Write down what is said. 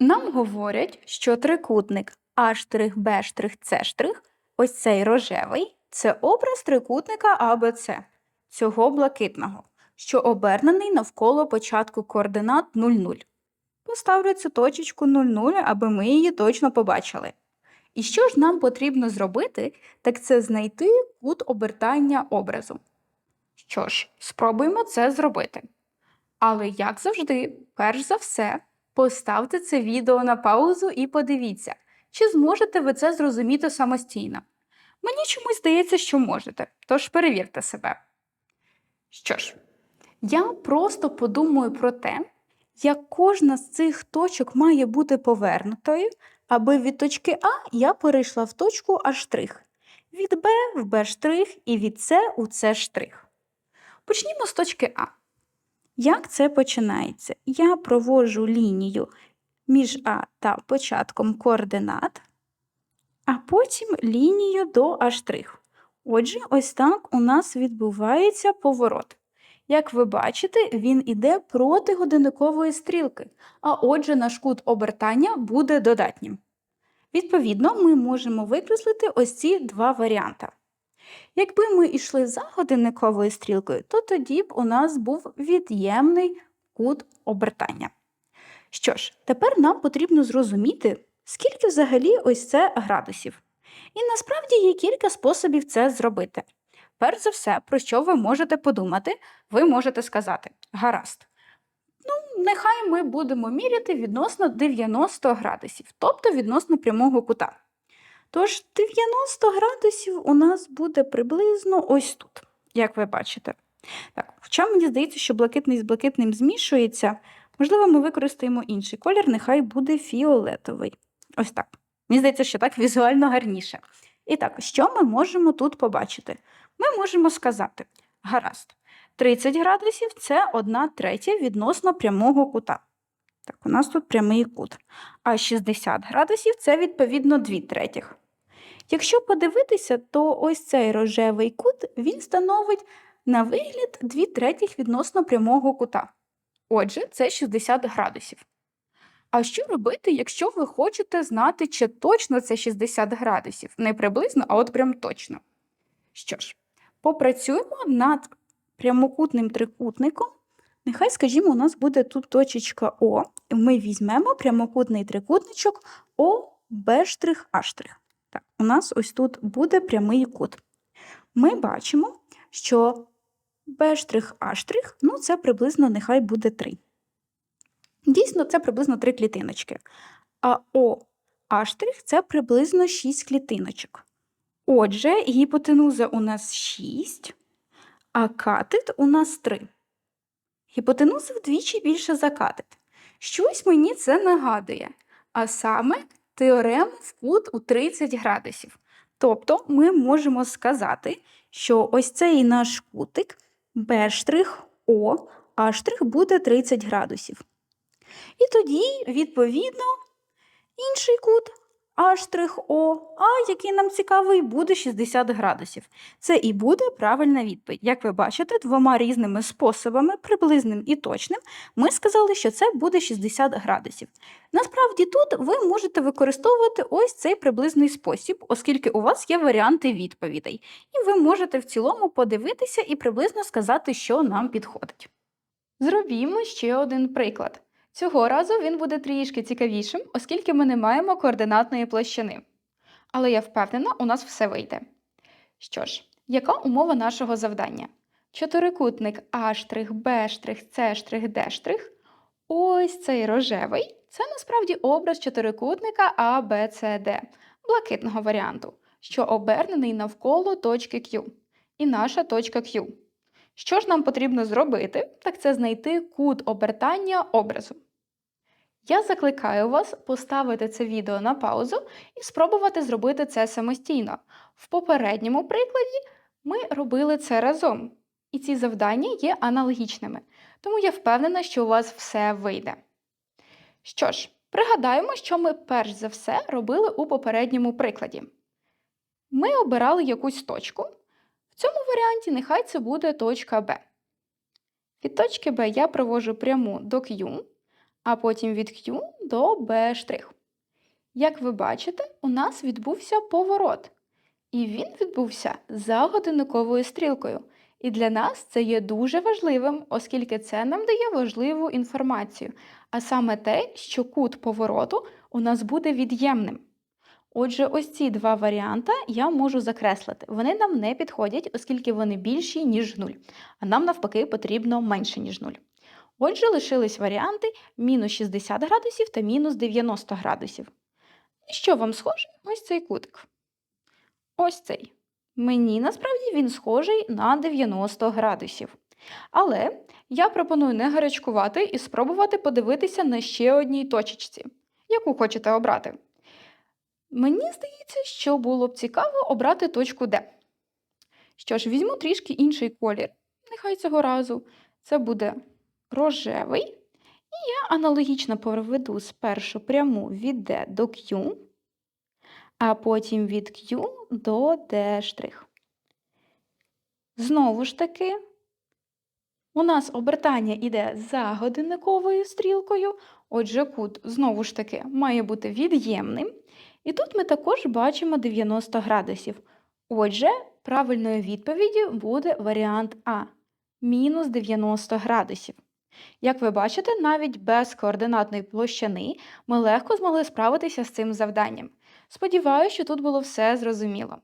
Нам говорять, що трикутник А'Б'С', ось цей рожевий, це образ трикутника АБЦ, цього блакитного, що обернений навколо початку координат 00. Поставлю цю точечку 00, аби ми її точно побачили. І що ж нам потрібно зробити, так це знайти кут обертання образу. Що ж, спробуємо це зробити. Але, як завжди, перш за все, поставте це відео на паузу і подивіться, чи зможете ви це зрозуміти самостійно. Мені чомусь здається, що можете, тож перевірте себе. Що ж, я просто подумаю про те, як кожна з цих точок має бути повернутою, аби від точки А я перейшла в точку А', від Б в Б' і від С у С'. Почнімо з точки А. Як це починається? Я проводжу лінію між А та початком координат, а потім лінію до А'. Отже, ось так у нас відбувається поворот. Як ви бачите, він іде проти годинникової стрілки, а отже, наш кут обертання буде додатнім. Відповідно, ми можемо викреслити ось ці два варіанти. Якби ми йшли за годинниковою стрілкою, то тоді б у нас був від'ємний кут обертання. Що ж, тепер нам потрібно зрозуміти, скільки взагалі ось це градусів. І насправді є кілька способів це зробити. Перш за все, про що ви можете подумати, ви можете сказати гаразд. Ну, нехай ми будемо міряти відносно 90 градусів, тобто відносно прямого кута. Тож 90 градусів у нас буде приблизно ось тут, як ви бачите. Так, Хоча мені здається, що блакитний з блакитним змішується, можливо, ми використаємо інший колір, нехай буде фіолетовий. Ось так. Мені здається, що так візуально гарніше. І так, що ми можемо тут побачити? Ми можемо сказати: гаразд, 30 градусів це 1 третя відносно прямого кута. Так, у нас тут прямий кут. А 60 градусів це відповідно 2 третіх. Якщо подивитися, то ось цей рожевий кут він становить на вигляд 2 третіх відносно прямого кута. Отже, це 60 градусів. А що робити, якщо ви хочете знати, чи точно це 60 градусів? Не приблизно, а от прям точно. Що ж, попрацюємо над прямокутним трикутником. Нехай, скажімо, у нас буде тут точечка О, і ми візьмемо прямокутний трикутничок О ОБ'А'. Так, у нас ось тут буде прямий кут. Ми бачимо, що Б'А', ну це приблизно нехай буде 3. Дійсно, це приблизно 3 клітиночки. А ОА' це приблизно 6 клітиночок. Отже, гіпотенуза у нас 6, а катет у нас 3. Гіпотенуза вдвічі більше за катет. Щось мені це нагадує, а саме теорему в кут у 30 градусів. Тобто ми можемо сказати, що ось цей наш кутик Б'О, А' буде 30 градусів. І тоді, відповідно, інший кут A'O, а який нам цікавий, буде 60 градусів. Це і буде правильна відповідь. Як ви бачите, двома різними способами, приблизним і точним, ми сказали, що це буде 60 градусів. Насправді, тут ви можете використовувати ось цей приблизний спосіб, оскільки у вас є варіанти відповідей. І ви можете в цілому подивитися і приблизно сказати, що нам підходить. Зробімо ще один приклад. Цього разу він буде трішки цікавішим, оскільки ми не маємо координатної площини. Але я впевнена, у нас все вийде. Що ж, яка умова нашого завдання? Чотирикутник Д'. Ось цей рожевий це насправді образ чотирикутника А, Б, С, Д, блакитного варіанту, що обернений навколо точки Q. І наша точка Q. Що ж нам потрібно зробити, так це знайти кут обертання образу. Я закликаю вас поставити це відео на паузу і спробувати зробити це самостійно. В попередньому прикладі ми робили це разом, і ці завдання є аналогічними, тому я впевнена, що у вас все вийде. Що ж, пригадаємо, що ми перш за все робили у попередньому прикладі. Ми обирали якусь точку. В цьому варіанті нехай це буде точка Б. Від точки Б я провожу пряму до Q а потім від Q до B'. Як ви бачите, у нас відбувся поворот. І він відбувся за годинниковою стрілкою. І для нас це є дуже важливим, оскільки це нам дає важливу інформацію, а саме те, що кут повороту у нас буде від'ємним. Отже, ось ці два варіанти я можу закреслити. Вони нам не підходять, оскільки вони більші, ніж 0, а нам навпаки потрібно менше, ніж 0. Отже, лишились варіанти мінус 60 градусів та мінус 90 градусів. Що вам схоже? Ось цей кутик. Ось цей. Мені насправді він схожий на 90 градусів. Але я пропоную не гарячкувати і спробувати подивитися на ще одній точечці, яку хочете обрати. Мені здається, що було б цікаво обрати точку Д. Що ж, візьму трішки інший колір. Нехай цього разу це буде рожевий. І я аналогічно проведу спершу пряму від D до Q, а потім від Q до D'. Знову ж таки, у нас обертання йде за годинниковою стрілкою, отже, кут, знову ж таки, має бути від'ємним. І тут ми також бачимо 90 градусів. Отже, правильною відповіддю буде варіант А мінус 90 градусів. Як ви бачите, навіть без координатної площини ми легко змогли справитися з цим завданням. Сподіваюся, що тут було все зрозуміло.